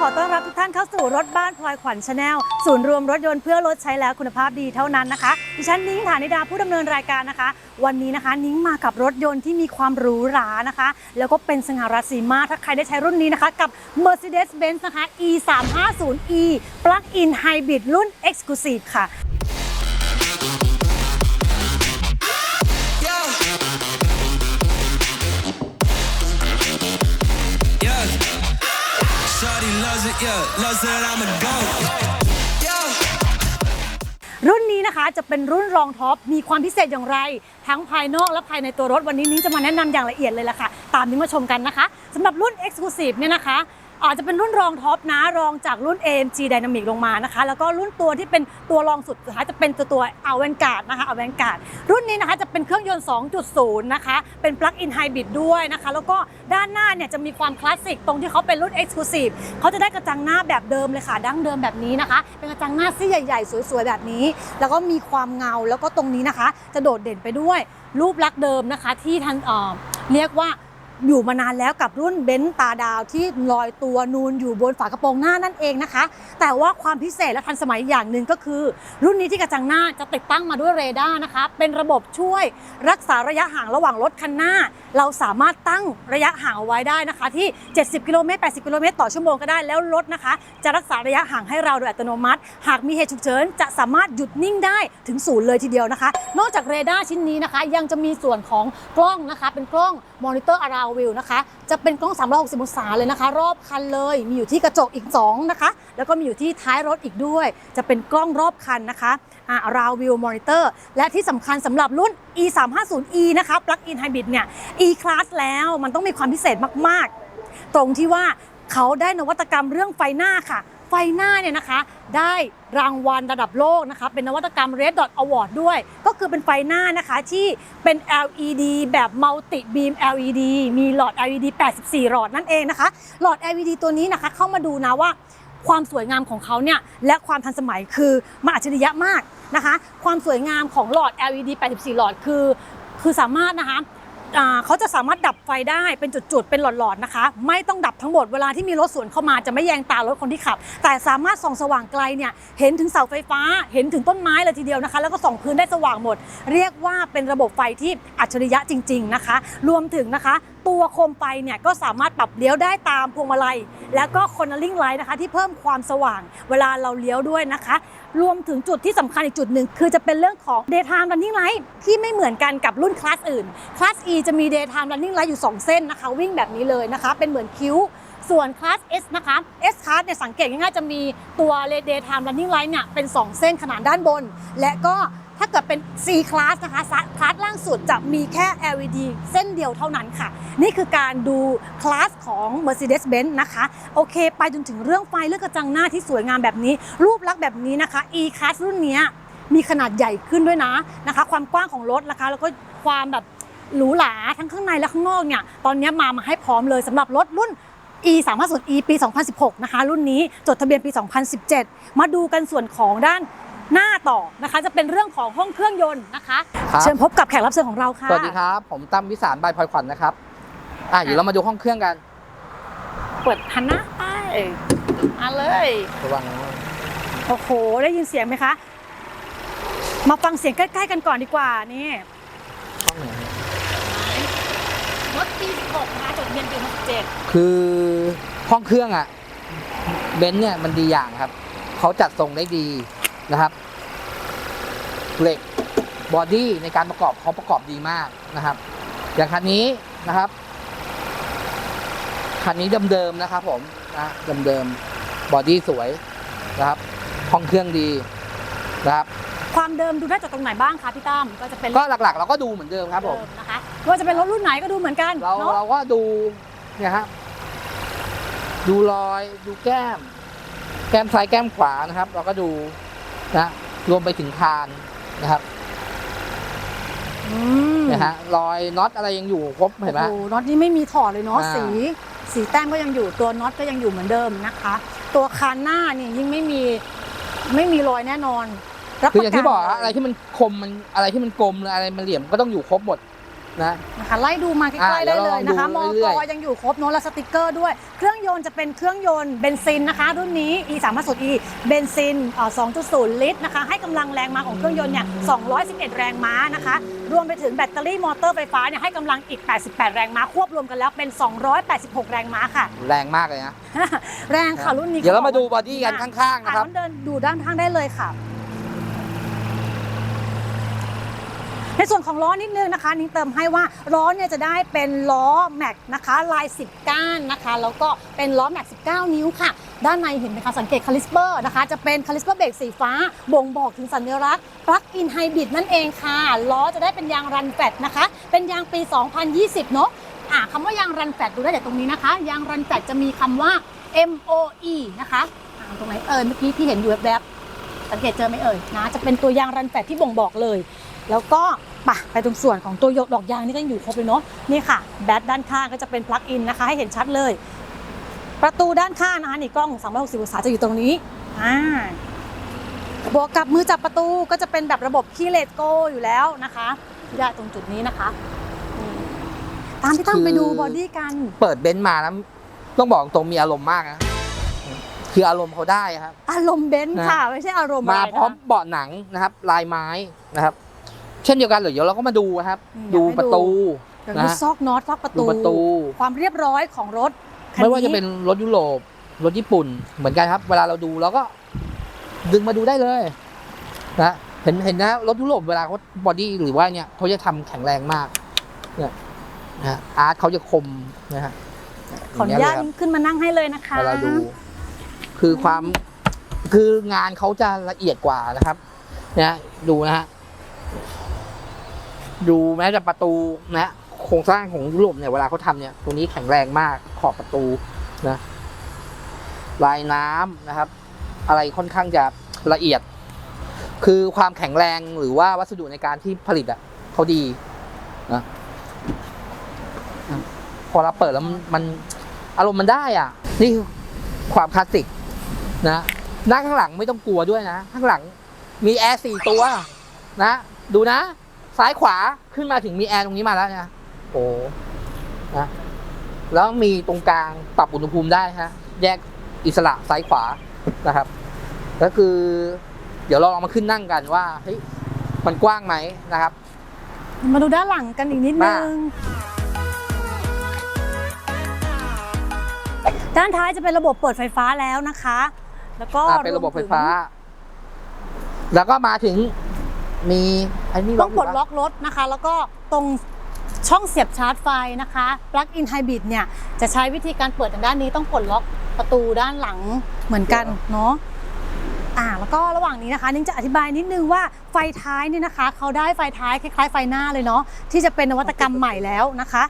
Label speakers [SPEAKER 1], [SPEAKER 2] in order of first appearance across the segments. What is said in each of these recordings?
[SPEAKER 1] ขอต้อนรับทุกท่านเข้าสู่รถบ้านพลอยขวัญชาแนลศูนย์รวมรถยนต์เพื่อรถใช้แล้วคุณภาพดีเท่านั้นนะคะ ดิฉันนิ้งฐานิดาผู้ดำเนินรายการนะคะ วันนี้นะคะ นิ้งมากับรถยนต์ที่มีความหรูหรานะคะ แล้วก็เป็นสง่าราศีมากถ้าใครได้ใช้รุ่นนี้นะคะ กับ Mercedes-Benz นะคะ E 3 5 0 E Plug-in Hybrid รุ่น Exclusive ค่ะ
[SPEAKER 2] yeah. Loves that I'm a goat. Yeah.
[SPEAKER 1] รุ่นนี้นะคะจะเป็นรุ่นรองท็อปมีความพิเศษอย่างไร ทั้งภายนอกและภายในตัวรถวันนี้นิ้งจะมาแนะนำอย่างละเอียดเลยล่ะค่ะ ตามนิ้งมาชมกันนะคะสำหรับรุ่น Exclusive เนี่ยนะคะ อาจจะเป็นรุ่นรองท็อปนะรองจากรุ่น AMG Dynamic ลงมานะคะ แล้วก็รุ่นตัวที่เป็นตัวรองสุดสุดท้ายจะเป็นตัวตัว a v a n g a r d นะคะ a v a n g a r d รุ่นนี้นะคะจะเป็นเครื่องยนต์ 2.0 นะคะ เป็น Plug-in Hybrid ด้วยนะคะ แล้วก็ด้านหน้าเนี่ยจะมีความคลาสสิกตรงที่เขาเป็นรุ่น Exclusive เขาจะได้กระจังหน้าแบบเดิมเลยค่ะดั้งเดิมแบบนี้นะคะ เป็นกระจังหน้าซี่ใหญ่ๆ สวยๆ แบบนี้ แล้วก็มีความเงาแล้วก็ตรงนี้นะคะ จะโดดเด่นไปด้วยรูปลักษณ์เดิมนะคะที่ทันเออเรียกว่า อยู่มานานแล้วกับรุ่นเบนซ์ตาดาวที่ลอยตัวนูนอยู่บนฝากระโปรงหน้านั่นเองนะคะ แต่ว่าความพิเศษและทันสมัยอย่างหนึ่งก็คือ รุ่นนี้ที่กระจังหน้าจะติดตั้งมาด้วยเรดาร์นะคะ เป็นระบบช่วยรักษาระยะห่างระหว่างรถคันหน้า เราสามารถตั้งระยะห่างเอาไว้ได้นะคะ ที่ 70 กิโลเมตร 80 กิโลเมตรต่อชั่วโมงก็ได้แล้วรถนะคะ จะรักษาระยะห่างให้เราโดยอัตโนมัติ หากมีเหตุฉุกเฉินจะสามารถหยุดนิ่งได้ถึงศูนย์เลยทีเดียวนะคะ นอกจากเรดาร์ชิ้นนี้นะคะ ยังจะมีส่วนของกล้องนะคะ เป็นกล้องมอนิเตอร์อาราาวิวนะคะ จะเป็นกล้อง 360 องศาเลยนะคะ รอบคันเลย มีอยู่ที่กระจกอีก 2 นะคะ แล้วก็มีอยู่ที่ท้ายรถอีกด้วย จะเป็นกล้องรอบคันนะคะอ่า around view monitor และที่สำคัญสำหรับรุ่น e 3 5 0 e นะคะ plug-in hybrid เนี่ย e class แล้วมันต้องมีความพิเศษมาก ๆ ตรงที่ว่าเขาได้นวัตกรรมเรื่องไฟหน้าค่ะ ไฟหน้าเนี่ยนะคะ ได้รางวัลระดับโลกนะคะเป็นนวัตกรรม Red Dot Award ด้วย ก็คือเป็นไฟหน้านะคะที่เป็น LED แบบ Multi Beam LED มีหลอด LED 84 หลอดนั่นเองนะคะ หลอด LED ตัวนี้นะคะเข้ามาดูนะว่าความสวยงามของเขาเนี่ยและความทันสมัยคือมันอัจฉริยะมากนะคะ ความสวยงามของหลอด LED 84 หลอดคือ คือสามารถนะคะ เขาจะสามารถดับไฟได้เป็นจุดๆ เป็นหลอดๆนะคะ ไม่ต้องดับทั้งหมดเวลาที่มีรถสวนเข้ามาจะไม่แยงตารถคนที่ขับ แต่สามารถส่องสว่างไกลเนี่ยเห็นถึงเสาไฟฟ้าเห็นถึงต้นไม้เลยทีเดียวนะคะ แล้วก็ส่องพื้นได้สว่างหมด เรียกว่าเป็นระบบไฟที่อัจฉริยะจริง ๆนะคะ รวมถึงนะคะ ตัวโคมไฟเนี่ยก็สามารถปรับเลี้ยวได้ตามพวงมาลัย แล้วก็คอนเนลลิ่งไลท์นะคะที่เพิ่มความสว่างเวลาเราเลี้ยวด้วยนะคะ รวมถึงจุดที่สำคัญอีกจุดหนึ่งคือจะเป็นเรื่องของ daytime running light ที่ไม่เหมือนกันกับรุ่นคลาสอื่น คลาส E จะมี daytime running light อยู่ 2 เส้นนะคะ วิ่งแบบนี้เลยนะคะ เป็นเหมือนคิ้ว ส่วนคลาส S นะคะ S class เนี่ยสังเกตง่ายๆจะมีตัว daytime running light เนี่ยเป็น 2 เส้นขนาดด้านบน และก็ ถ้าเกิดเป็น C class นะคะคลาสล่างสุดจะมีแค่ LED เส้นเดียวเท่านั้นค่ะ นี่คือการดูคลาสของ Mercedes-Benz นะคะ โอเค ไปจนถึงเรื่องไฟเรื่องกระจังหน้าที่สวยงามแบบนี้ รูปลักษณ์แบบนี้นะคะ E class รุ่นนี้มีขนาดใหญ่ขึ้นด้วยนะนะคะ ความกว้างของรถนะคะ แล้วก็ความแบบหรูหราทั้งข้างในและข้างนอกเนี่ยตอนนี้มามาให้พร้อมเลยสำหรับรถรุ่น e 3 5 0 e ปี 2016 นะคะ รุ่นนี้จดทะเบียนปี 2017 มาดูกันส่วนของด้าน หน้าต่อนะคะจะเป็นเรื่องของห้องเครื่องยนต์นะคะ
[SPEAKER 3] ครับ
[SPEAKER 1] เชิญพบกับแขกรับเชิญของเราค่ะ
[SPEAKER 3] สวัสดีครับ ผมตั้มวิสารบายพลอยขวัญนะครับ อะเดี๋ยวเรามาดูห้องเครื่องกัน
[SPEAKER 1] เปิดหันหน้าไปมาเลย
[SPEAKER 3] ระวัง
[SPEAKER 1] โอ้โห ได้ยินเสียงไหมคะ มาฟังเสียงใกล้ ๆ กันก่อนดีกว่านี่
[SPEAKER 3] ห้องไหน
[SPEAKER 1] รถปี16นะคะจดทะเบียนปี2017
[SPEAKER 3] คือห้องเครื่องอะเบนซ์เนี่ยมันดีอย่างครับ เขาจัดทรงได้ดี นะครับเหล็กบอดี้ในการประกอบเขาประกอบดีมากนะครับ อย่างคันนี้นะครับ คันนี้เดิมๆนะครับ ผมนะเดิมๆบอดี้สวยนะครับห้องเครื่องดีนะครับ
[SPEAKER 1] ความเดิมดูได้จากตรงไหนบ้างคะพี่ตั้มก็จะเป็น
[SPEAKER 3] ก็หลักๆ เราก็ดูเหมือนเดิมครับผม
[SPEAKER 1] เดิมนะคะไม่ว่าจะเป็นรถรุ่นไหนก็ดูเหมือนกัน
[SPEAKER 3] เรา
[SPEAKER 1] เนาะ
[SPEAKER 3] เราก็ดูเนี่ยฮะดูรอยดูแก้ม แก้มซ้ายแก้มขวานะครับ เราก็ดู นะรวมไปถึงคานนะครับ
[SPEAKER 1] อืม
[SPEAKER 3] นะฮะรอยน็อตอะไรยังอยู่ครบเห็นไหม
[SPEAKER 1] โอ้โหน็อตนี่ไม่มีถอดเลยเนาะ
[SPEAKER 3] อ่า
[SPEAKER 1] สี สีแต้มก็ยังอยู่ตัวน็อตก็ยังอยู่เหมือนเดิมนะคะ ตัวคานหน้านี่ยิ่งไม่มีไม่มีรอยแน่นอนรับ
[SPEAKER 3] คืออย่างที่บอก
[SPEAKER 1] ป
[SPEAKER 3] ฮะ
[SPEAKER 1] น
[SPEAKER 3] อะไรที่มันคมมันอะไรที่มันกลมหรืออะไรมันเหลี่ยมก็ต้องอยู่ครบหมด นะ
[SPEAKER 1] นะคะไล่ดูมาใก
[SPEAKER 3] อ่า
[SPEAKER 1] ล้ๆ
[SPEAKER 3] เดี๋
[SPEAKER 1] ได้
[SPEAKER 3] ยว
[SPEAKER 1] เลยนะคะ
[SPEAKER 3] เรา
[SPEAKER 1] ม
[SPEAKER 3] ลอง
[SPEAKER 1] อ
[SPEAKER 3] ดูเรื่
[SPEAKER 1] ก
[SPEAKER 3] อยๆ
[SPEAKER 1] ยังอยู่ครบเนอะและสติกเกอร์ด้วย เครื่องยนต์จะเป็นเครื่องยนต์เบนซินนะคะ รุ่นนี้ e 3 5 0 e เบนซินเอ่อ2.0 ลิตรนะคะ ให้กำลังแรงม้าของเครื่องยนต์เนี่ย211 แรงม้านะคะ รวมไปถึงแบตเตอรี่มอเตอร์ไฟฟ้าเนี่ยให้กำลังอีก 88 แรงม้า ควบรวมกันแล้วเป็น 286 แรงม้าค่ะ
[SPEAKER 3] แรงมากเลยนะ
[SPEAKER 1] แรงค่ะรุ่นนี้
[SPEAKER 3] เดี๋ยวเรามาดู
[SPEAKER 1] ข
[SPEAKER 3] บอดี้กันข้างๆ
[SPEAKER 1] อะ
[SPEAKER 3] นะครับ
[SPEAKER 1] งั้นเดินดูด้านข้างได้เลยค่ะ ในส่วนของล้อนิดนึงนะคะนิ้งเติมให้ว่าล้อเนี่ยจะได้เป็นล้อแม็กนะคะลาย 10 ก้านนะคะ แล้วก็เป็นล้อแม็ก 19 นิ้วค่ะ ด้านในเห็นไหมคะสังเกตคาลิสเปอร์นะคะ จะเป็นคาลิสเปอร์เบรกสีฟ้า บ่งบอกถึงสัญลักษณ์ปลั๊กอินไฮบริดนั่นเองค่ะล้อจะได้เป็นยางรันแฟตนะคะ เป็นยางปี 2020 เนอะอ่าคำว่ายางรันแฟตดูได้จากตรงนี้นะคะ ยางรันแฟตจะมีคำว่า MOE นะคะตรงไหนเอ่ยเมื่อกี้ที่เห็นอยู่แวบๆสังเกตเจอไหมเอ่ยนะจะเป็นตัวยางรันแฟตที่บ่งบอกเลย แล้วก็ปะไปตรงส่วนของตัวโยกดอกยางนี่ก็ยังอยู่ครบเลยเนาะนี่ค่ะแบตด้านข้างก็จะเป็นปลั๊กอินนะคะ ให้เห็นชัดเลย ประตูด้านข้างนะคะนี่กล้อง 360 องศาจะอยู่ตรงนี้อ่าบวกกับมือจับประตูก็จะเป็นแบบระบบคีย์เลสโกอยู่แล้วนะคะที่ได้ตรงจุดนี้นะคะนี่ตามที่ตั้งไปดูบอดี้กัน
[SPEAKER 3] เปิดเบนซ์มาแล้วต้องบอกตรงมีอารมณ์มากนะคืออารมณ์เขาได้ครับ
[SPEAKER 1] อารมณ์เบนซ์
[SPEAKER 3] นะ
[SPEAKER 1] ค่ะ ไม่ใช่อารมณ์
[SPEAKER 3] มา
[SPEAKER 1] อะไร
[SPEAKER 3] พร้อม
[SPEAKER 1] นะคะ
[SPEAKER 3] เบาะหนังนะครับ ลายไม้นะครับ เช่นเดียวกันเลยเดี๋ยวเราก็มาดูครับ
[SPEAKER 1] อืม
[SPEAKER 3] ดู
[SPEAKER 1] อยากให้ดู
[SPEAKER 3] ประตู
[SPEAKER 1] เดี๋ยว
[SPEAKER 3] นะ
[SPEAKER 1] ดู
[SPEAKER 3] ฮะ
[SPEAKER 1] ซอกน็อตซอกประ
[SPEAKER 3] ดู
[SPEAKER 1] ตู
[SPEAKER 3] ประตู
[SPEAKER 1] ความเรียบร้อยของรถคั
[SPEAKER 3] ไม่ว่าจะเป็นรถยุโรปรถญี่ปุ่นเหมือนกันครับ เวลาเราดูเราก็ดึงมาดูได้เลยนะเห็นเห็นนะรถยุโรปเวลาเขาบอดี้หรือว่าเนี่ยเขาจะทำแข็งแรงมากเนี่ยนะฮะอาร์ตเขาจะคมนะฮะ
[SPEAKER 1] ขออนุญาต
[SPEAKER 3] ย่งเงี้ยเลยครับ
[SPEAKER 1] ขึ้นมานั่งให้เลยนะคะ
[SPEAKER 3] เวลาดู คือความคืองานเขาจะละเอียดกว่านะครับเนี่ยดูนะฮะ ดูแม้แต่ประตูนะโครงสร้างของยุโรปเนี่ยเวลาเขาทำเนี่ยตรงนี้แข็งแรงมากขอบประตูนะลายน้ำนะครับ อะไรค่อนข้างจะละเอียด คือความแข็งแรงหรือว่าวัสดุในการที่ผลิตอะเขาดีนะพอเราเปิดแล้วมันมันอารมณ์มันได้อะ นี่คือความคลาสสิกนะนั่งข้างหลังไม่ต้องกลัวด้วยนะ ข้างหลังมีแอร์สี่ตัวนะ ดูนะ ซ้ายขวาขึ้นมาถึงมีแอร์ตรงนี้มาแล้วนะโอ้นะแล้วมีตรงกลางปรับอุณหภูมิได้ฮะ แยกอิสระซ้ายขวานะครับ ก็คือ เดี๋ยวเราลองมาขึ้นนั่งกันว่าเฮ้ยมันกว้างไหมนะครับ
[SPEAKER 1] มาดูด้านหลังกันอีกนิดนึ
[SPEAKER 3] มา
[SPEAKER 1] งด้านท้ายจะเป็นระบบเปิดไฟฟ้าแล้วนะคะ แล้วก็
[SPEAKER 3] อ่าเป็นระบบไฟฟ้า
[SPEAKER 1] วม
[SPEAKER 3] แล้วก็มาถึง มีอันนี้
[SPEAKER 1] ถึงต้องปลด
[SPEAKER 3] ยู่ปะ
[SPEAKER 1] ล็อกรถนะคะ แล้วก็ตรงช่องเสียบชาร์จไฟนะคะ plug in hybrid เนี่ยจะใช้วิธีการเปิดทางด้านนี้ต้องปลดล็อกประตูด้านหลังเหมือนกันเนาะอ่าแล้วก็ระหว่างนี้นะคะนิ้งจะอธิบายนิดนึงว่าไฟท้ายเนี่ยนะคะเขาได้ไฟท้ายคล้ายๆไฟหน้าเลยเนาะที่จะเป็นนวัตกรรมใหม่แล้วนะคะ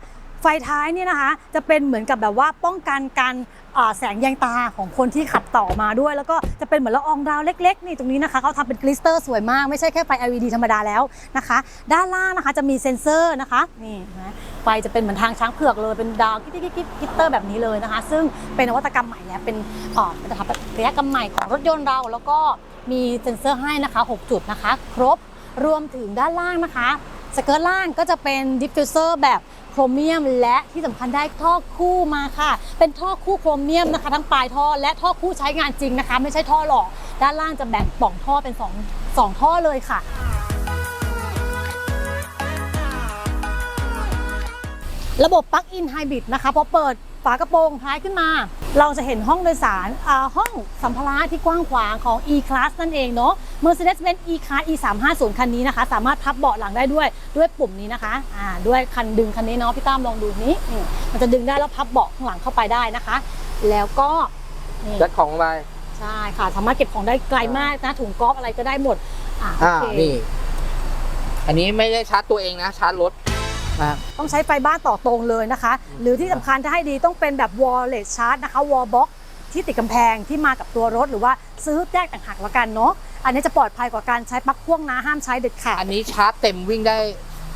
[SPEAKER 1] ไฟท้ายเนี่ยนะคะ จะเป็นเหมือนกับแบบว่าป้องกันการอ่า แสงแยงตาของคนที่ขับต่อมาด้วย แล้วก็จะเป็นเหมือนละอองดาวเล็ก ๆ นี่ตรงนี้นะคะเขาทำเป็นกลิสเตอร์สวยมากไม่ใช่แค่ไฟ LED ธรรมดาแล้วนะคะ ด้านล่างนะคะจะมีเซ็นเซอร์นะคะนี่นะไฟจะเป็นเหมือนทางช้างเผือกเลยเป็นดาวกิ๊กกิ๊กกิ๊กเตอร์แบบนี้เลยนะคะ ซึ่งเป็นนวัตกรรมใหม่เนี่ยเป็นอ่าเป็นสถาปัตกรรมใหม่ของรถยนต์เราแล้วก็มีเซ็นเซอร์ให้นะคะ 6 จุดนะคะ ครบรวมถึงด้านล่างนะคะ สเกิร์ตล่างก็จะเป็นดิฟฟิวเซอร์แบบโครเมียม และที่สำคัญได้ท่อคู่มาค่ะ เป็นท่อคู่โครเมียมนะคะ ทั้งปลายท่อและท่อคู่ใช้งานจริงนะคะ ไม่ใช่ท่อหลอก ด้านล่างจะแบ่งปล่องท่อเป็นสองสองท่อเลยค่ะ ระบบปลั๊กอินไฮบริดนะคะพอเปิดฝากระโปรงท้ายขึ้นมา เราจะเห็นห้องโดยสารอ่าห้องสัมภาระที่กว้างขวางของ E-Class นั่นเองเนาะ Mercedes-Benz E-Class E350 คันนี้นะคะ สามารถพับเบาะหลังได้ด้วยด้วยปุ่มนี้นะคะอ่าด้วยคันดึงคันนี้เนาะพี่ตั้มลองดูนี้นี่มันจะดึงได้แล้วพับเบาะข้างหลังเข้าไปได้นะคะ แล้วก็นี่
[SPEAKER 3] แจ็คของอะไร
[SPEAKER 1] ใช่ค่ะสามารถเก็บของได้ไกลมากนะถุงกอล์ฟอะไรก็ได้หมดอ่าโอ
[SPEAKER 3] อ่า
[SPEAKER 1] เค
[SPEAKER 3] นี่อันนี้ไม่ได้ชาร์จตัวเองนะชาร์จรถนะ ครับ
[SPEAKER 1] ต้องใช้ไฟบ้านต่อตรงเลยนะคะ หรือที่สำคัญถ้าให้ดีต้องเป็นแบบ wireless charge นะคะ wall box ที่ติดกำแพงที่มากับตัวรถหรือว่าซื้อแยกต่างหากแล้วกันเนาะอันนี้จะปลอดภัยกว่าการใช้ปลั๊กพ่วงนะห้ามใช้เด็ดขาด
[SPEAKER 3] อันนี้ชาร์จเต็มวิ่งได้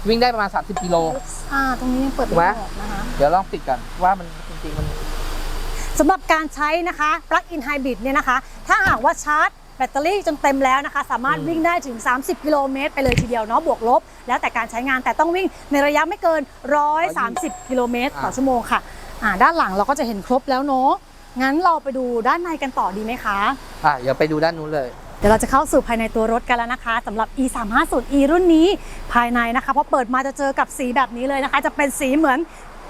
[SPEAKER 3] วิ่งได้ประมาณ 30กิโล
[SPEAKER 1] อ่าตรงนี้ยังเปิด
[SPEAKER 3] ถูกไหม
[SPEAKER 1] ไม่ออกนะคะ
[SPEAKER 3] เดี๋ยวลองติดกันว่ามันจริงๆมัน
[SPEAKER 1] สำหรับการใช้นะคะ plug in hybrid เนี่ยนะคะ ถ้าหากว่าชาร์จ บตเตอรี่จนเต็มแล้วนะคะ สามารถ
[SPEAKER 3] อืม
[SPEAKER 1] วิ่งได้ถึง 30 กิโลเมตรไปเลยทีเดียวเนาะบวกลบ แล้วแต่การใช้งานแต่ต้องวิ่งในระยะไม่เกิน 130 กิโลเมตรต่อชั่วโมงค่ะอ่าด้านหลังเราก็จะเห็นครบแล้วเนาะงั้นเราไปดูด้านในกันต่อดีไหมคะ
[SPEAKER 3] อะเดี๋ยวไปดูด้านนู้นเลย
[SPEAKER 1] เดี๋ยวเราจะเข้าสู่ภายในตัวรถกันแล้วนะคะสำหรับ e 3 5 0 e รุ่นนี้ภายในนะคะพอเปิดมาจะเจอกับสีแบบนี้เลยนะคะ จะเป็นสีเหมือน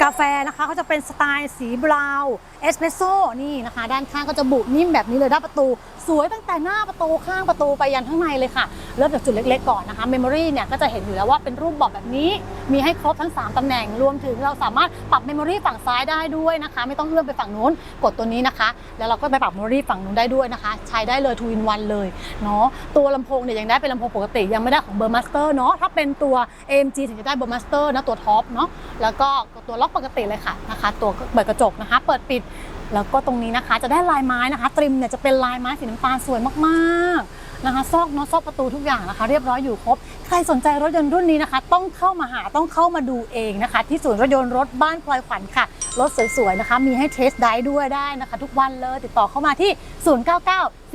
[SPEAKER 1] กาแฟนะคะเขาจะเป็นสไตล์สีบราวน์ เอสเปรสโซ่นี่นะคะ ด้านข้างก็จะบุนิ่มแบบนี้เลยด้านประตู สวยตั้งแต่หน้าประตูข้างประตูไปยันข้างในเลยค่ะ เริ่มจากจุดเล็กๆก่อนนะคะเมมโมรี่เนี่ยก็จะเห็นอยู่แล้วว่าเป็นรูปเบาะแบบนี้ มีให้ครบทั้ง 3 ตำแหน่งรวมถึงเราสามารถปรับเมมโมรี่ฝั่งซ้ายได้ด้วยนะคะ ไม่ต้องเลื่อนไปฝั่งนู้นกดตัวนี้นะคะ แล้วเราก็ไปปรับเมมโมรี่ฝั่งนู้นได้ด้วยนะคะ ใช้ได้เลยทูอินวันเลยเนาะตัวลำโพงเนี่ยยังได้เป็นลำโพงปกติยังไม่ได้ของเบอร์มาสเตอร์เนาะถ้าเป็นตัว AMG ถึงจะได้เบอร์มาสเตอร์นะตัวท็อปเนาะแล้วก็ตัวล็อกปกติเลยค่ะนะคะ ตัวเปิดกระจกนะคะ เปิดปิด แล้วก็ตรงนี้นะคะจะได้ลายไม้นะคะ ตริมเนี่ยจะเป็นลายไม้สีน้ำตาลสวยมากๆนะคะ ซอกเนาะซอกประตูทุกอย่างนะคะ เรียบร้อยอยู่ครบ ใครสนใจรถยนต์รุ่นนี้นะคะ ต้องเข้ามาหาต้องเข้ามาดูเองนะคะ ที่ศูนย์รถยนต์รถบ้านพลอยขวัญค่ะ รถสวยๆนะคะ มีให้เทสได้ด้วยได้นะคะ ทุกวันเลยติดต่อเข้ามาที่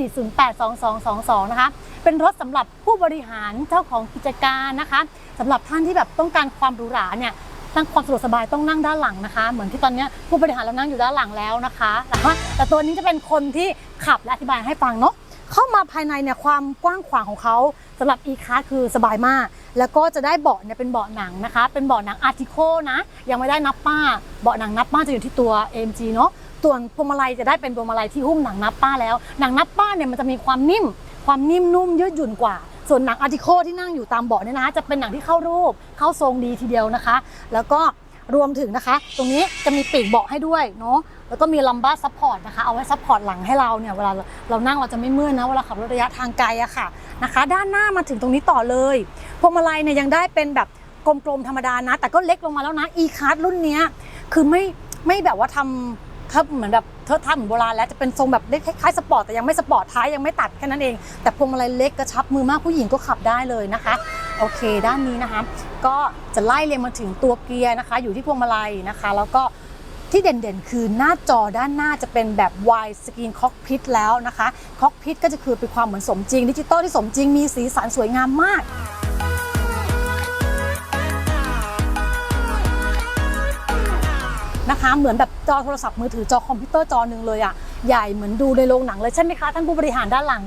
[SPEAKER 1] 0994082222 นะคะเป็นรถสำหรับผู้บริหารเจ้าของกิจการนะคะสำหรับท่านที่แบบต้องการความหรูหราเนี่ย นั่งความสะดวกสบายต้องนั่งด้านหลังนะคะ เหมือนที่ตอนนี้ผู้บริหารเรานั่งอยู่ด้านหลังแล้วนะคะแต่ตัวนี้จะเป็นคนที่ขับและอธิบายให้ฟังเนาะเข้ามาภายในเนี่ยความกว้างขวางของเขาสำหรับ e c a r คือสบายมาก แล้วก็จะได้เบาะเนี่ยเป็นเบาะหนังนะคะ เป็นเบาะหนัง Artico นะ ยังไม่ได้นับป้า เบาะหนังนับป้าจะอยู่ที่ตัว AMG เนาะส่วนพวงมาลัยจะได้เป็นพวงมาลัยที่หุ้มหนังนับป้าแล้ว หนังนับป้าเนี่ยมันจะมีความนิ่ม ความนิ่มนุ่มยืดหยุ่นกว่า ส่วนหนังอาร์ติโคที่นั่งอยู่ตามเบาะเนี่ยนะคะจะเป็นหนังที่เข้ารูปเข้าทรงดีทีเดียวนะคะ แล้วก็รวมถึงนะคะ ตรงนี้จะมีปีกเบาะให้ด้วยเนาะแล้วก็มีลัมบ้าซัพพอร์ตนะคะ เอาไว้ซัพพอร์ตหลังให้เราเนี่ยเวลาเรานั่งเราจะไม่เมื่อยนะเวลาขับรถระยะทางไกลอะค่ะนะคะ ด้านหน้ามาถึงตรงนี้ต่อเลยพวงมาลัยเนี่ยยังได้เป็นแบบกลมๆธรรมดานะ แต่ก็เล็กลงมาแล้วนะ e c a r d รุ่นนี้คือไม่ไม่แบบว่าทำถ้าเหมือนแบบเธอทำเหมือนโบราณแล้วจะเป็นทรงแบบเล็กคล้ายๆสปอร์ตแต่ยังไม่สปอร์ตท้ายยังไม่ตัดแค่นั้นเอง แต่พวงมาลัยเล็กกระชับมือมากผู้หญิงก็ขับได้เลยนะคะ โอเค ด้านนี้นะคะ ก็จะไล่เรียงมาถึงตัวเกียร์นะคะ อยู่ที่พวงมาลัยนะคะ แล้วก็ที่เด่นๆ คือหน้าจอด้านหน้าจะเป็นแบบ wide screen cockpit แล้วนะคะ cockpit ก็จะคือเป็นความเหมือนสมจริงดิจิตอลที่สมจริงมีสีสันสวยงามมาก นะคะ เหมือนแบบจอโทรศัพท์มือถือจอคอมพิวเตอร์จอหนึ่งเลยอะใหญ่เหมือนดูในโรงหนังเลยใช่ไหมคะท่านผู้บริหารด้านหลัง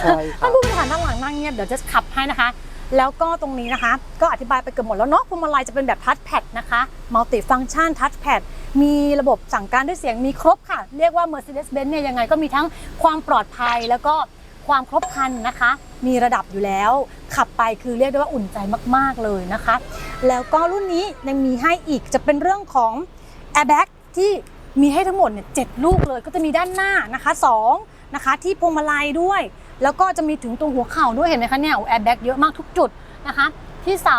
[SPEAKER 3] ใช่ครั
[SPEAKER 1] ท่า
[SPEAKER 3] บ
[SPEAKER 1] นผู้บริหารด้านหลังนั่งเงียบเดี๋ยวจะขับให้นะคะ แล้วก็ตรงนี้นะคะ ก็อธิบายไปเกือบหมดแล้วเนาะพวงมาลัยจะเป็นแบบทัชแพดนะคะมัลติฟัง c t ชันทัชแพดมีระบบสั่งการด้วยเสียงมีครบค่ะ เรียกว่า Mercedes-Benz เนี่ยยังไงก็มีทั้งความปลอดภัยแล้วก็ความครบครันนะคะ มีระดับอยู่แล้ว ขับไปคือเรียกได้ว่าอุ่นใจมากๆเลยนะคะ แล้วก็รุ่นนี้ยังมีให้อีกจะเป็นเรื่องของ Airbag ที่มีให้ทั้งหมดเนี่ยเจ็ดลูกเลยก็จะมีด้านหน้านะคะสองนะคะที่พวงมาลัยด้วย แล้วก็จะมีถึงตรงหัวเข่าด้วยเห็นไหมคะเนี่ยแอร์แบ็กเยอะมากทุกจุดนะคะที่เสา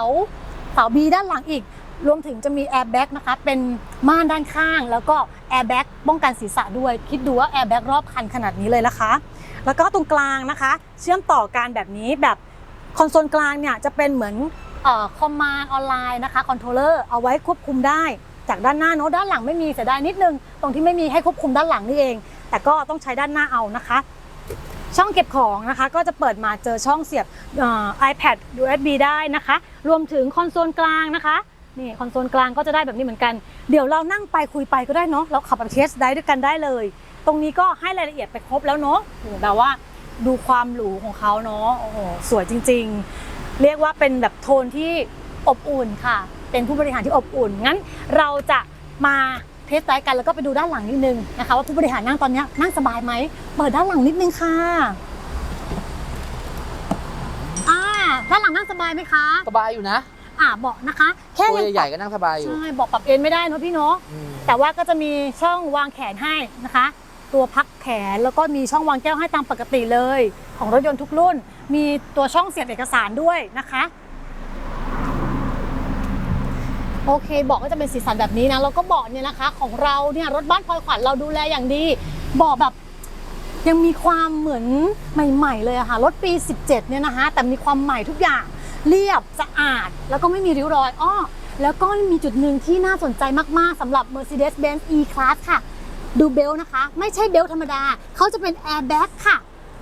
[SPEAKER 1] เสาบีด้านหลังอีกรวมถึงจะมีแอร์แบ็กนะคะเป็นม่านด้านข้าง แล้วก็แอร์แบ็กป้องกันศีรษะด้วย คิดดูว่าแอร์แบ็กรอบคันขนาดนี้เลยนะคะ แล้วก็ตรงกลางนะคะ เชื่อมต่อกันแบบนี้แบบคอนโซลกลางเนี่ยจะเป็นเหมือนคอมมานด์ออนไลน์นะคะคอนโทรลเลอร์เอาไว้ควบคุมได้ จากด้านหน้าเนอะด้านหลังไม่มีเสียดายนิดนึง ตรงที่ไม่มีให้ควบคุมด้านหลังนี่เอง แต่ก็ต้องใช้ด้านหน้าเอานะคะ ช่องเก็บของนะคะก็จะเปิดมาเจอช่องเสียบเอ่อ iPad USB ได้นะคะ รวมถึงคอนโซลกลางนะคะนี่คอนโซลกลางก็จะได้แบบนี้เหมือนกัน เดี๋ยวเรานั่งไปคุยไปก็ได้เนาะเราขับแบบเทสได้ด้วยกันได้เลย ตรงนี้ก็ให้รายละเอียดไปครบแล้วเนาะโอ้โหแบบว่าดูความหรูของเขาเนาะโอ้โหสวยจริง ๆ เรียกว่าเป็นแบบโทนที่อบอุ่นค่ะ เป็นผู้บริหารที่อบอุ่น งั้นเราจะมาเทสไดรฟ์กัน แล้วก็ไปดูด้านหลังนิดนึงนะคะว่าผู้บริหารนั่งตอนเนี้ยนั่งสบายไหมเปิดด้านหลังนิดนึงค่ะอ่าด้านหลังนั่งสบายไหมคะ
[SPEAKER 3] สบายอยู่นะ
[SPEAKER 1] อ่าเบาะนะคะ แค่
[SPEAKER 3] ตัว
[SPEAKER 1] ยัง
[SPEAKER 3] ใหญ่ๆก็นั่งสบายอยู่
[SPEAKER 1] ใช่เบาะปรับเอนไม่ได้เนอะพี่เนาะ
[SPEAKER 3] อืม
[SPEAKER 1] แต่ว่าก็จะมีช่องวางแขนให้นะคะ ตัวพักแขน แล้วก็มีช่องวางแก้วให้ตามปกติเลย ของรถยนต์ทุกรุ่น มีตัวช่องเสียบเอกสารด้วยนะคะโอเคเบอกก็จะเป็นสีสันแบบนี้นะแล้วก็เบาะเนี่ยนะคะ ของเราเนี่ยรถบ้านพลอยขวัญเราดูแลอย่างดีเบาะแบบยังมีความเหมือนใหม่ ๆ เลยอะค่ะรถปี 17 เนี่ยนะคะ แต่มีความใหม่ทุกอย่างเรียบสะอาด แล้วก็ไม่มีริ้วรอยอ้อแล้วก็มีจุดหนึ่งที่น่าสนใจมากๆสำหรับ Mercedes-Benz E-Class ค่ะ ดูเบลนะคะ ไม่ใช่เบลธรรมดา เขาจะเป็นแอร์แบ็กค่ะ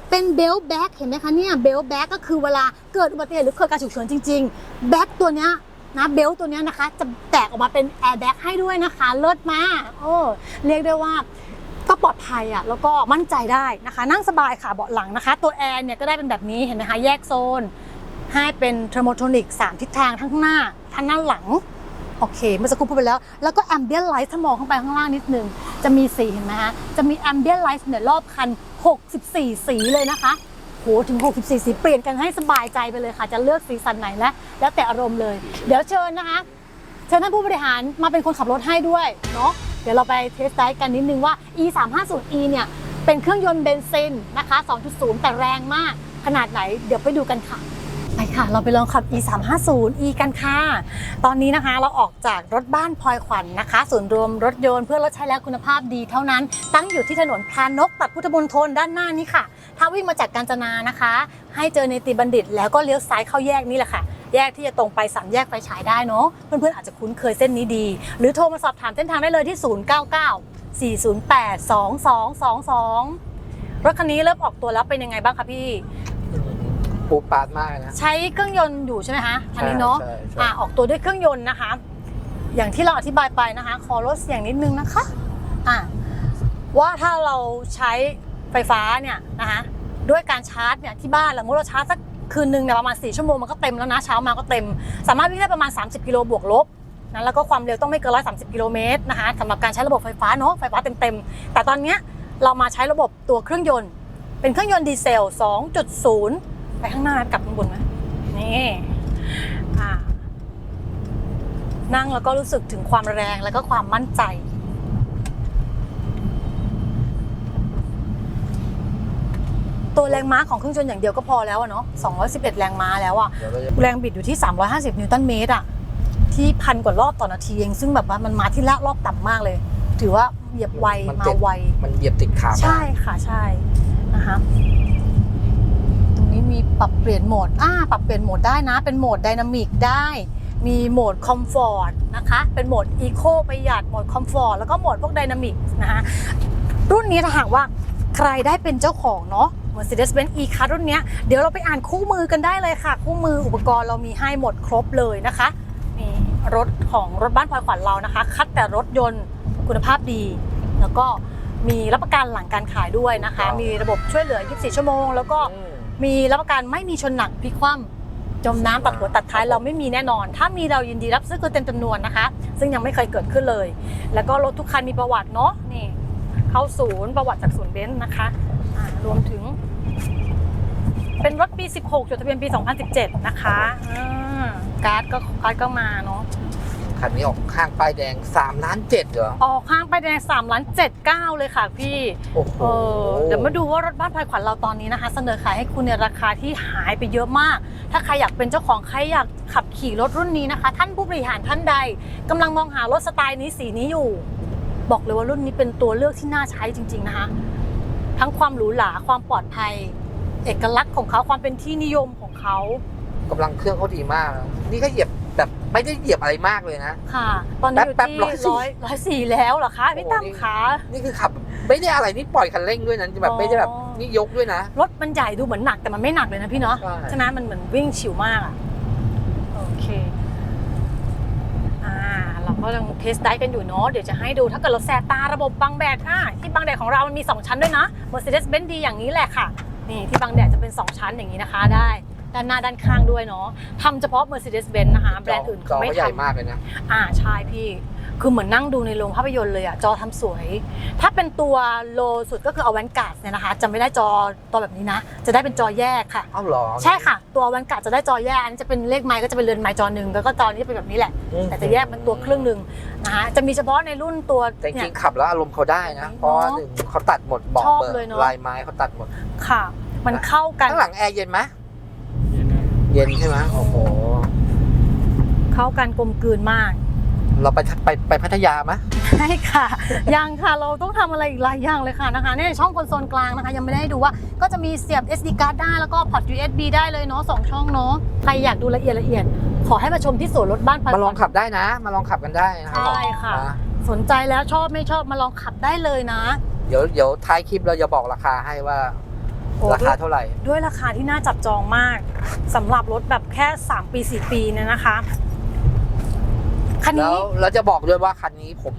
[SPEAKER 1] เป็นเบลแบ็กเห็นไหมคะเนี่ยเบลแบ็กก็คือเวลาเกิดอุบัติเหตุหรือเกิดการฉุกเฉินจริงๆแบ็กตัวเนี้ยนะเบลตัวเนี้ยนะคะ จะแตกออกมาเป็นแอร์แบ็กให้ด้วยนะคะ เลิศมากโอ้เรียกได้ว่าก็ปลอดภัยอะแล้วก็มั่นใจได้นะคะ นั่งสบายค่ะเบาะหลังนะคะ ตัวแอร์เนี่ยก็ได้เป็นแบบนี้เห็นไหมคะแยกโซน ให้เป็นเทอร์โมโทนิก3ทิศทางทั้งหน้าทั้งหน้าหลัง โอเค เมื่อสักครู่พูดไปแล้ว แล้วก็แอมเบียนไลท์ถ้ามองข้างไปข้างล่างนิดนึง จะมีสีเห็นไหมฮะ จะมีแอมเบียนไลท์เนี่ยรอบคัน 64 สีเลยนะคะโหถึง 64 สีเปลี่ยนกันให้สบายใจไปเลยค่ะ จะเลือกสีสันไหนแล้วแล้วแต่อารมณ์เลย เดี๋ยวเชิญนะคะเชิญท่านผู้บริหารมาเป็นคนขับรถให้ด้วยเนาะเดี๋ยวเราไปเทสไดกันนิดนึงว่า e 3 5 0 e เนี่ยเป็นเครื่องยนต์เบนซินนะคะ 2.0 แต่แรงมากขนาดไหน เดี๋ยวไปดูกันค่ะ ไปค่ะ เราไปลองขับ e 3 5 0 e กันค่ะ ตอนนี้นะคะเราออกจากรถบ้านพลอยขวัญนะคะศูนย์รวมรถยนต์เพื่อรถใช้แล้วคุณภาพดีเท่านั้น ตั้งอยู่ที่ถนนพรานกตัดพุทธมณฑลด้านหน้านี้ค่ะ ถ้าวิ่งมาจากกาญจนานะคะ ให้เจอในตีบัณฑิต แล้วก็เลี้ยวซ้ายเข้าแยกนี่แหละค่ะ แยกที่จะตรงไปสามแยกไฟฉายได้เนาะเพื่อนๆอาจจะคุ้นเคยเส้นนี้ดี หรือโทรมาสอบถามเส้นทางได้เลยที่ 099 408 2222 รถคันนี้เริ่มออกตัวแล้วเป็นยังไงบ้างคะพี่
[SPEAKER 3] ปูปาดมากเลยนะ
[SPEAKER 1] ใช้เครื่องยนต์อยู่ใช่ไหมคะอันนี้เนาะ
[SPEAKER 3] ใช่ใช่
[SPEAKER 1] อ่าออกตัวด้วยเครื่องยนต์นะคะ อย่างที่เราอธิบายไปนะคะ ขอลดเสียงนิดนึงนะคะอ่าว่าถ้าเราใช้ไฟฟ้าเนี่ยนะคะด้วยการชาร์จเนี่ยที่บ้านสมมติเราชาร์จสักคืนหนึ่งเนี่ยประมาณ 4 ชั่วโมงมันก็เต็มแล้วนะเช้ามาก็เต็ม สามารถวิ่งได้ประมาณ 30 กิโลบวกลบนะแล้วก็ความเร็วต้องไม่เกิน 130 กิโลเมตรนะคะสำหรับการใช้ระบบไฟฟ้าเนาะไฟฟ้าเต็มๆแต่ตอนเนี้ยเรามาใช้ระบบตัวเครื่องยนต์ เป็นเครื่องยนต์ดีเซล 2.0 ไปข้างหน้ากลับข้างบนไหมนี่อ่านั่งแล้วก็รู้สึกถึงความแรงแล้วก็ความมั่นใจ ตัวแรงม้าของเครื่องยนต์อย่างเดียวก็พอแล้วอะเนาะ211 แรงม้าแล้วอะ
[SPEAKER 3] เดี๋ยวเราจะ
[SPEAKER 1] แรงบิดอยู่ที่ 350 นิวตันเมตรอะที่พันกว่ารอบต่อนาทีเอง ซึ่งแบบว่ามันมาที่ละรอบต่ำมากเลย ถือว่าเหยียบไว
[SPEAKER 3] มัน
[SPEAKER 1] มา
[SPEAKER 3] ติด
[SPEAKER 1] ไว
[SPEAKER 3] มันเหยียบติดขา
[SPEAKER 1] ใช่ค่ะใช่นะคะตรงนี้มี ปรับเปลี่ยนโหมดอ่าปรับเปลี่ยนโหมดได้นะ เป็นโหมดไดนามิกได้ มีโหมดคอมฟอร์ตนะคะ เป็นโหมดอีโคประหยัด โหมดคอมฟอร์ต แล้วก็โหมดพวกไดนามิกนะคะ รุ่นนี้ถ้าหากว่าใครได้เป็นเจ้าของเนาะ Mercedes-Benz E-Class รุ่นเนี้ยเดี๋ยวเราไปอ่านคู่มือกันได้เลยค่ะ คู่มืออุปกรณ์เรามีให้หมดครบเลยนะคะนี่รถของรถบ้านพลอยขวัญเรานะคะ คัดแต่รถยนต์คุณภาพดี แล้วก็มีรับประกันหลังการขายด้วยนะคะ มีระบบช่วยเหลือ 24 ชั่วโมง แล้วก็
[SPEAKER 3] อื ม
[SPEAKER 1] มีรับประกันไม่มีชนหนักพลิกคว่ำจมน้ำตัดหัวตัดท้ายเราไม่มีแน่นอน ถ้ามีเรายินดีรับซื้อคืนเต็มจำนวนนะคะ ซึ่งยังไม่เคยเกิดขึ้นเลย แล้วก็รถทุกคันมีประวัติเนาะนี่เข้าศูนย์ประวัติจากศูนย์เบนซ์นะคะอ่ารวมถึง เป็นรถปี 16 จดทะเบียนปี 2017 นะคะอ่าการ์ดก็การ์ดก็มาเนาะ
[SPEAKER 3] คันนี้ออกข้างป้ายแดง3ล้านเจ็ดเหรอ
[SPEAKER 1] ออกข้างไปแดง3ล้าน7 9 เลยค่ะพี่
[SPEAKER 3] โอ้โห
[SPEAKER 1] เออเดี๋ยวมาดูว่ารถบ้านพลายขวัญเราตอนนี้นะคะ เสนอขายให้คุณในราคาที่หายไปเยอะมาก ถ้าใครอยากเป็นเจ้าของใครอยากขับขี่รถรุ่นนี้นะคะ ท่านผู้บริหารท่านใดกำลังมองหารถสไตล์นี้สีนี้อยู่ บอกเลยว่ารุ่นนี้เป็นตัวเลือกที่น่าใช้จริง ๆนะคะ ทั้งความหรูหราความปลอดภัย เอกลักษณ์ของเขาความเป็นที่นิยมของเขา
[SPEAKER 3] กำลังเครื่องเขาดีมาก นี่ก็เหยียบแบบ ไม่ได้เหยียบอะไรมากเลยนะ
[SPEAKER 1] ค่ะ ตอนนี้อยู่
[SPEAKER 3] แป๊บ
[SPEAKER 1] ที่
[SPEAKER 3] ๆร้อยสี่
[SPEAKER 1] ร้อยร้อยสี่แล้วเหรอคะพี่
[SPEAKER 3] โอ้โห
[SPEAKER 1] ตั้ม
[SPEAKER 3] นี่
[SPEAKER 1] คะ
[SPEAKER 3] นี่คือขับ ไม่ได้อะไรนี่ปล่อยคันเร่งด้วยนะแบบไม่ได้แบบ
[SPEAKER 1] อ๋อ
[SPEAKER 3] นี่ยกด้วยนะ
[SPEAKER 1] รถมันใหญ่ดูเหมือนหนักแต่มันไม่หนักเลยนะพี่เนาะ
[SPEAKER 3] ใช่
[SPEAKER 1] ใช่ไหมมันเหมือนวิ่งฉิวมากอะโอเคอ่าเราก็ยังเทสได้กันอยู่เนาะเดี๋ยวจะให้ดูถ้าเกิดเราแสบตาระบบบังแดดอะที่บังแดดของเรามันมี 2 ชั้นด้วยนะ Mercedes-Benz ดีอย่างนี้แหละค่ะ นี่ที่บังแดดจะเป็น 2 ชั้นอย่างนี้นะคะได้ ด้านหน้าด้านข้างด้วยเนาะทำเฉพาะ Mercedes-Benz นะคะแบรนด์อื่น
[SPEAKER 3] จ
[SPEAKER 1] เขา
[SPEAKER 3] อ
[SPEAKER 1] ไม่
[SPEAKER 3] เขาใหญ่
[SPEAKER 1] ทำ
[SPEAKER 3] มากเลยนะ
[SPEAKER 1] อ่าใช่พี่ คือเหมือนนั่งดูในโรงภาพยนตร์เลยอะจอทำสวย ถ้าเป็นตัวโลสุดก็คือเอาแวนการ์ดเนี่ยนะคะจะไม่ได้จอตัวแบบนี้นะ จะได้เป็นจอแยกค่ะ
[SPEAKER 3] เอ้าเหรอ
[SPEAKER 1] ใช่ค่ะ ตัวแวนการ์ดจะได้จอแยกอันนี้จะเป็นเลขไม้ก็จะเป็นเรือนไม้จอหนึ่งแล้วก็จอนี้จะเป็นแบบนี้แหละ
[SPEAKER 3] อืม
[SPEAKER 1] แต่จะแยกเป็นตัวเครื่องหนึ่งนะคะจะมีเฉพาะในรุ่นตัว
[SPEAKER 3] แต่จ
[SPEAKER 1] เนี่
[SPEAKER 3] ริ
[SPEAKER 1] ย
[SPEAKER 3] งๆขับแล้วอารมณ์เขาได้นะ เพราะว่าหนึ่งเขาตัดหมดเบอก
[SPEAKER 1] ชอบ
[SPEAKER 3] เปิด
[SPEAKER 1] เลยเนอะ
[SPEAKER 3] ลายไม้เขาตัดหมด
[SPEAKER 1] ค่ะ มันเข้ากัน
[SPEAKER 3] ข้างหลังแอร์เย็นไหม เย็นใช่ไหมโอ้โห
[SPEAKER 1] เข้ากันกลมกลืนมาก
[SPEAKER 3] เราไปไปไปพัทยาไหม
[SPEAKER 1] ใช่ค่ะ ยังค่ะเราต้องทำอะไรอีกหลายอย่างเลยค่ะนะคะเนี่ยช่องคอนโซลกลางนะคะ ยังไม่ได้ให้ดูว่าก็จะมีเสียบ SD card ได้แล้วก็พอร์ต USB ได้เลยเนาะสองช่องเนาะใครอยากดูละเอียดละเอียด ขอให้มาชมที่สวนรถบ้านพัน
[SPEAKER 3] มาลองขับได้นะ มาลองขับกันได้นะ
[SPEAKER 1] ใช่ค่ะ
[SPEAKER 3] นะ
[SPEAKER 1] สนใจแล้วชอบไม่ชอบมาลองขับได้เลยนะ
[SPEAKER 3] เดี๋ยวเดี๋ยวท้ายคลิปเราจะบอกราคาให้ว่า
[SPEAKER 1] อ้
[SPEAKER 3] ราคาเท่าไหร่
[SPEAKER 1] ด้วยราคาที่น่าจับจองมากสำหรับรถแบบแค่ 3 ปี 4 ปีเนี่ยนะคะคัน
[SPEAKER 3] แล้
[SPEAKER 1] นี้
[SPEAKER 3] วเราจะบอกด้วยว่าคันนี้ผม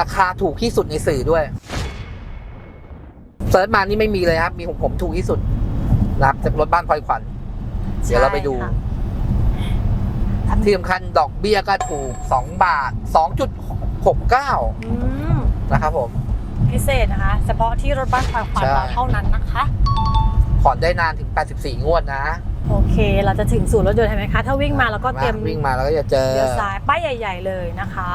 [SPEAKER 3] ราคาถูกที่สุดในสื่อด้วยเซิร์ชมานี่ไม่มีเลยครับ มีของผมถูกที่สุดนะครับจากรถบ้านพลอยขวัญ เดี๋ยวเราไปดู
[SPEAKER 1] ใช่ค่ะ
[SPEAKER 3] ที่สำคัญดอกเบี้ยก็ถูก 2 บาท 2.69
[SPEAKER 1] อืม
[SPEAKER 3] นะครับผม
[SPEAKER 1] พิเศษนะคะ เฉพาะที่รถบ้านควายควาย
[SPEAKER 3] ใช่
[SPEAKER 1] เราเท่านั้นนะคะ
[SPEAKER 3] ผ่อนได้นานถึง 84 งวดนะ
[SPEAKER 1] โอเค เราจะถึงศูนย์รถยนต์เห็นไหมคะ ถ้าวิ่งมาแล้วก็เตรียม
[SPEAKER 3] วิ่งมาแล้วก็จะเจอ
[SPEAKER 1] เลี้ยวซ้ายป้ายใหญ่ ๆ เลยนะคะ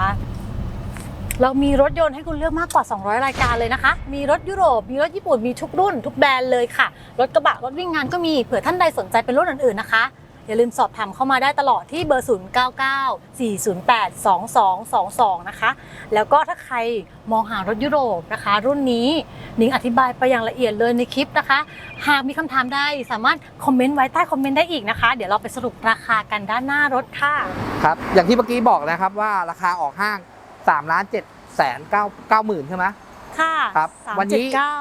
[SPEAKER 1] เรามีรถยนต์ให้คุณเลือกมากกว่า 200 รายการเลยนะคะ มีรถยุโรป มีรถญี่ปุ่น มีทุกรุ่น ทุกแบรนด์เลยค่ะ รถกระบะ รถวิ่งงานก็มี เผื่อท่านใดสนใจเป็นรุ่นอื่นๆนะคะ อย่าลืมสอบถามเข้ามาได้ตลอดที่เบอร์ 0 9 9 4 0 8 2 2 2 2 นะคะ แล้วก็ถ้าใครมองหารถยุโรปนะคะ รุ่นนี้นิ้งอธิบายไปอย่างละเอียดเลยในคลิปนะคะ หากมีคำถามใดสามารถคอมเมนต์ไว้ใต้คอมเมนต์ได้อีกนะคะ เดี๋ยวเราไปสรุปราคากันด้านหน้ารถค่ะ
[SPEAKER 3] ครับอย่างที่เมื่อกี้บอกนะครับว่าราคาออกห้าง3ล้าน7แสน9 9หมื่นใช่ไหม
[SPEAKER 1] ค่ะ
[SPEAKER 3] ครับ
[SPEAKER 1] สาม
[SPEAKER 3] วันนี้
[SPEAKER 1] เจ็ดเก้า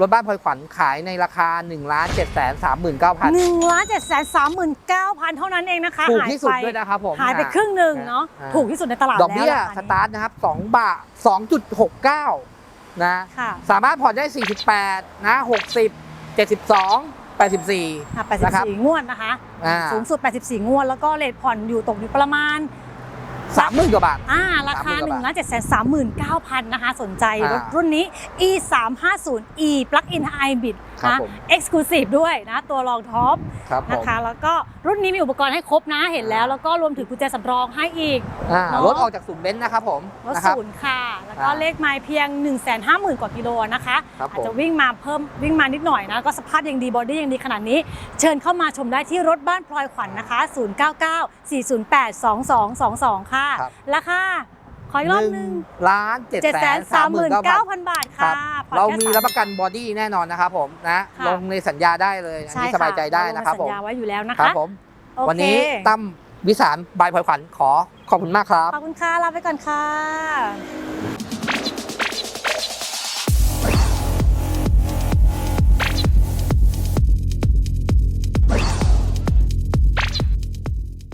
[SPEAKER 1] ร
[SPEAKER 3] ถบ้านพลอยขวัญขายในราคา1ล้าน7แสน3 9 0 0 0
[SPEAKER 1] หนึ่งล้านเจ็ดแสนสามหมื่นเก้าพันเท่านั้นเองนะคะ
[SPEAKER 3] ถูก
[SPEAKER 1] หาย
[SPEAKER 3] ที่สุด
[SPEAKER 1] ไป
[SPEAKER 3] ด้วยนะครับผม
[SPEAKER 1] หายไปครึ่งหนึ่งเนาะ
[SPEAKER 3] อ่
[SPEAKER 1] ถูกที่สุดในตลาด
[SPEAKER 3] ดอกเบี้ย
[SPEAKER 1] แล้ว
[SPEAKER 3] สตาร์ทนะครับ2บาท2.69นะ
[SPEAKER 1] ค่ะ
[SPEAKER 3] สามารถผ่อนได้ 48 นะ 60 72 84
[SPEAKER 1] ค่ะ
[SPEAKER 3] นะครับ
[SPEAKER 1] 84 งวดนะคะ
[SPEAKER 3] อ่า
[SPEAKER 1] สูงสุด 84 งวด แล้วก็เลทผ่อนอยู่ตกอยู่ประมาณ
[SPEAKER 3] 30,000กว่าบาท
[SPEAKER 1] อ่า ราคา
[SPEAKER 3] 30,000
[SPEAKER 1] 1นึ่งล้านเจ็ดแสนสามหมื่นเก้าพันนะคะ สนใจ
[SPEAKER 3] อ่าร
[SPEAKER 1] ถรุ่นนี้ e 3 5 0 e plug-in hybrid
[SPEAKER 3] ครับ
[SPEAKER 1] นะ
[SPEAKER 3] ผม
[SPEAKER 1] exclusive ด้วยนะ ตัวรองท็อป
[SPEAKER 3] ครับผ
[SPEAKER 1] นะ
[SPEAKER 3] ม
[SPEAKER 1] คะแล้วก็รุ่นนี้มีอุปกรณ์ให้ครบนะเห็นแล้ว แล้วก็รวมถึงกุญแจสำรองให้อีก
[SPEAKER 3] อ่า
[SPEAKER 1] เนอะ
[SPEAKER 3] รถออกจากศูนย์เบนซ์นะครับผม
[SPEAKER 1] รถ
[SPEAKER 3] นะครับ
[SPEAKER 1] ศูนย์ค่ะ แล้วก็
[SPEAKER 3] อ่า
[SPEAKER 1] เลขไมล์เพียง 1 5 0 0 0 0 กว่ากิโลนะคะ
[SPEAKER 3] ครับ
[SPEAKER 1] อาจจะ
[SPEAKER 3] ผม
[SPEAKER 1] วิ่งมาเพิ่มวิ่งมานิดหน่อยนะ ก็สภาพยังดีบอดี้ยังดีขนาดนี้ เชิญเข้ามาชมได้ที่รถบ้านพลอยขวัญนะคะ 099 408 2222 ค่ะ
[SPEAKER 3] ครับ
[SPEAKER 1] ราคา ขออีกรอบหนึง
[SPEAKER 3] ล้าน7 3 9 0 0 0บาท
[SPEAKER 1] 739,000บาท
[SPEAKER 3] ครั
[SPEAKER 1] ค่ะ
[SPEAKER 3] บ
[SPEAKER 1] ผ่อน
[SPEAKER 3] เรา
[SPEAKER 1] แค่
[SPEAKER 3] มี
[SPEAKER 1] ส
[SPEAKER 3] รับประกันบอดี้แน่นอนนะครับผมนะ
[SPEAKER 1] ค่ะ
[SPEAKER 3] ลงในสัญญาได้เลยอัน
[SPEAKER 1] ใช่
[SPEAKER 3] นี้
[SPEAKER 1] ค่ะ
[SPEAKER 3] สบายใจได้นะครับ
[SPEAKER 1] เา
[SPEAKER 3] ผ
[SPEAKER 1] ลง
[SPEAKER 3] ม
[SPEAKER 1] สัญญาไว้อยู่แล้วนะ
[SPEAKER 3] ครั
[SPEAKER 1] คะ
[SPEAKER 3] บผม
[SPEAKER 1] โอเค
[SPEAKER 3] วันนี้ตั้มวิสารบายพลอยขวัญขอขอบคุณมากครับ
[SPEAKER 1] ขอบคุณค่ะลาไปก่อนค่ะ